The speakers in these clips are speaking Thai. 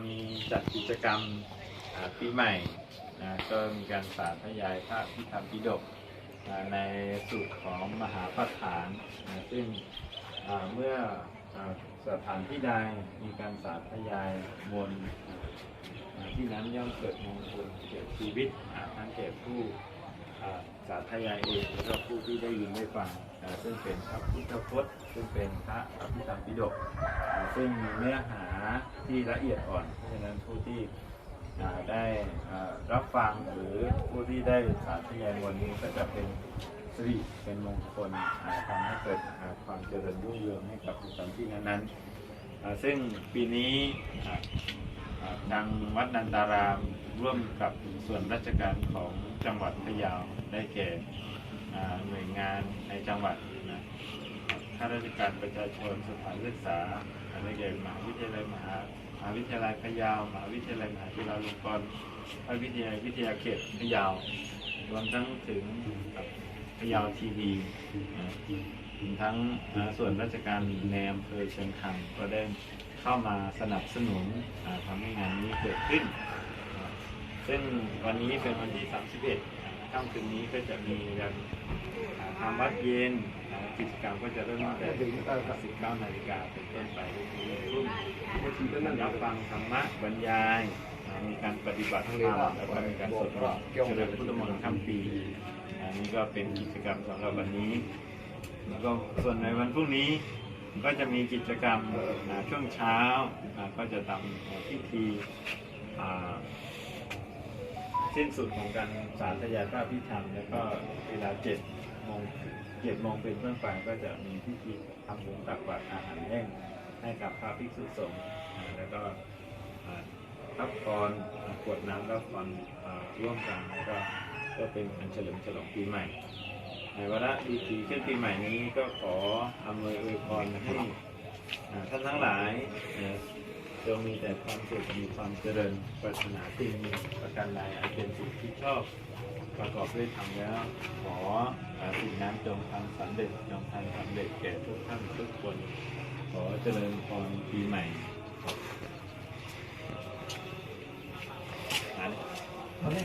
มีจัดกิจกรรมอ่าปีใหม่นะก็มีการสาธยายพระพิธรรมปิฎกในสูตรของมหาประฐานนะซึ่งเมื่อ สถานที่ใดมีการสาธยายมนต์ที่นั้นย่อมเกิดมงคลเกิดชีวิตทั้งแก่ผู้สาธยายเองแล้วก็ผู้ที่ได้ยินได้ฟังซึ่งเป็นพระพุทธพจน์ ซึ่งเป็นพระอภิธรรมปิฎกซึ่งมีเนื้อหาที่ละเอียดอ่อน เพราะฉะนั้นผู้ที่ได้รับฟังหรือผู้ที่ได้สาธยายมนต์นี้ก็จะเป็น ริเป็นมงคลอ่าทำให้เกิดความเจริญรุ่งเรืองให้กับสถานที่นั้นๆ ซึ่งปีนี้ทางวัดนันตารามร่วมกับส่วนราชการของจังหวัดพะเยาได้แก่หน่วยงานในจังหวัดนะข้าราชการประชาชนสถานศึกษาอะไรแก่มหาวิทยาลัยมหามหาวิทยาลัยพะเยามหาวิทยาลัยมหาจุฬาลงกรณ์พระวิทยาวิทยาเขตพะเยารวมทั้งถึงกับ พะเยาทีวีทั้งส่วนราชการในอำเภอเชียงคำก็ได้เข้ามาสนับสนุนทำให้งานนี้เกิดขึ้น ซึ่งวันนี้เป็นวันที่ 31ค่ำคืนนี้ก็จะมีการทำวัดเย็นกิจกรรมก็จะเริ่มตั้งแต่19นาฬิกาเป็นต้นไปจนถึงรุ่มรับฟังธรรมะบรรยาย มีการปฏิบัติธรรมแล้วก็มีการสวดมนต์เจริญพุทธมนต์ข้ามปี ก็เป็นกิจกรรมสำหรับวันนี้ แล้วก็ส่วนในวันพรุ่งนี้ก็จะมีกิจกรรมอ่าช่วงเช้าก็จะทำพิธีสิ้นสุดของการสารธยายพระพิธรรม แล้วก็เวลาเจ็ดโมงเจ็ดโมงเป็นต้นไปก็จะมีพิธีทำบุญตักบาตรอาหารแห้งให้กับพระภิกษุสงฆ์แล้วก็รับพรอ่ากวดน้ำรับพรร่วมกันแล้วก็ ก็เป็นการเฉลิมฉลองปีใหม่ ในวาระดีถีขึ้นปีใหม่นี้ก็ขออำนวยอวยพรให้ท่านทั้งหลายจงมีแต่ความสุขมีความเจริญปรารถนาสิ่งประการใดอันเป็นสิ่งที่ชอบประกอบด้วยธรรมแล้ว ขอสิ่งนั้นจงทำสำเร็จจงทำสำเร็จแก่ทุกท่านทุกคน ขอเจริญพรปีใหม่อันนี้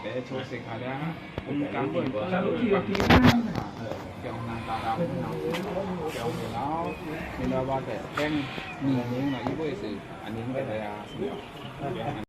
เดี๋ยวโชว์เสกขาแล้วคุณกำเบิดแล้วที่ว่าที่นั่นเกี่ยวนางตาเราเกี่ยวเราะนี่เราว่าแต่แข้งมีนิ้วหน่อยยี่ปุ่ยสิอันนี้ไม่ได้ยา